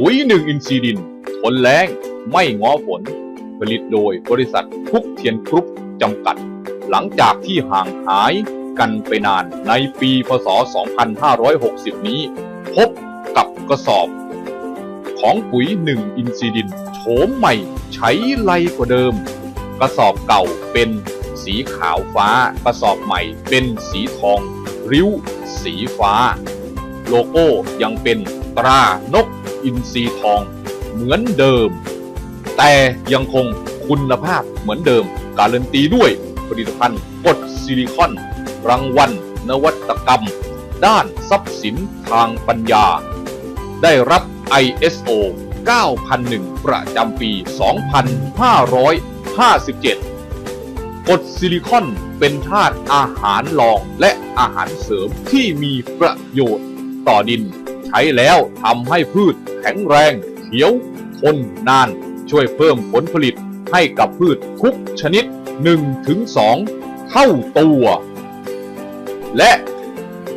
ปุ๋ยหนึ่งอินทรีย์ดิน ทนแล้ง ไม่ง้อฝน ผลิตโดยบริษัททุกเทียนกรุ๊ปจำกัด หลังจากที่ห่างหายกันไปนานในปีพศ 2560 นี้ พบกับกระสอบ ของปุ๋ยหนึ่งอินทรีย์ดิน โฉมใหม่ใช้ไรกว่าเดิม กระสอบเก่าเป็นสีขาวฟ้า กระสอบใหม่เป็นสีทอง ริ้ว สีฟ้า โลโก้ยังเป็นตรานก อินทรีทองเหมือนเดิม แต่ยังคงคุณภาพเหมือนเดิม การันตีด้วยผลิตภัณฑ์กดซิลิคอน รางวัลนวัตกรรม ด้านทรัพย์สินทางปัญญา ได้รับ ISO 9001 ประจำปี 2557 กดซิลิคอนเป็นธาตุอาหารรองและอาหารเสริมที่มีประโยชน์ต่อดิน ช้แล้วทำให้พืชแข็งแรง เขียวทนนาน ช่วยเพิ่มผลผลิตให้กับพืชทุกชนิด 1-2 เท่าตัว และ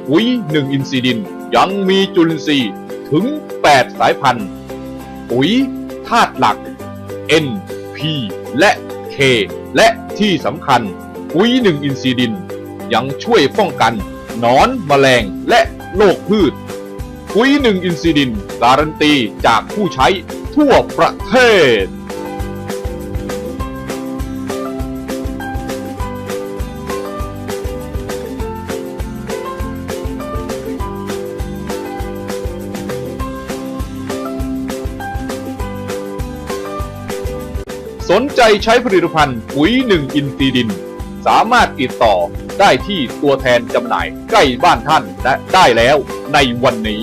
ปุ๋ย1อินทรีย์ดินยังมีจุลินทรีย์ถึง 8 สายพันธุ์ ปุ๋ยธาตุหลัก N P และ K และที่สำคัญ ปุ๋ย1อินทรีย์ดินยังช่วยป้องกันหนอนแมลงและโรคพืช ปุ๋ย1อินทรีดิน การันตีจากผู้ใช้ทั่วประเทศ สนใจใช้ผลิตภัณฑ์ปุ๋ยหนึ่งอินทรีดิน สามารถติดต่อได้ที่ตัวแทนจำหน่ายใกล้บ้านท่านและได้แล้ว ในวันนี้